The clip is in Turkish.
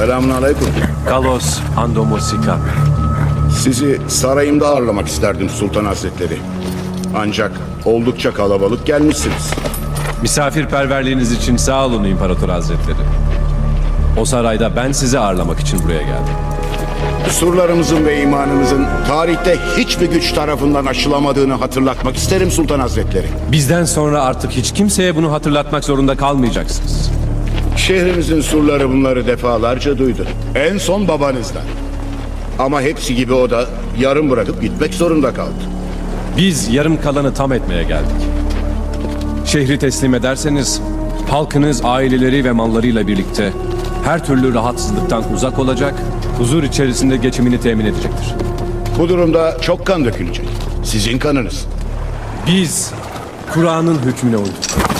Selamünaleyküm. Kalos Andomosika. Sizi sarayımda ağırlamak isterdim Sultan Hazretleri. Ancak oldukça kalabalık gelmişsiniz. Misafirperverliğiniz için sağ olun İmparator Hazretleri. O sarayda ben sizi ağırlamak için buraya geldim. Surlarımızın ve imanımızın tarihte hiçbir güç tarafından aşılamadığını hatırlatmak isterim Sultan Hazretleri. Bizden sonra artık hiç kimseye bunu hatırlatmak zorunda kalmayacaksınız. Şehrimizin surları bunları defalarca duydu. En son babanızdan. Ama hepsi gibi o da yarım bırakıp gitmek zorunda kaldı. Biz yarım kalanı tam etmeye geldik. Şehri teslim ederseniz halkınız aileleri ve mallarıyla birlikte her türlü rahatsızlıktan uzak olacak, huzur içerisinde geçimini temin edecektir. Bu durumda çok kan dökülecek. Sizin kanınız. Biz Kur'an'ın hükmüne uyduk.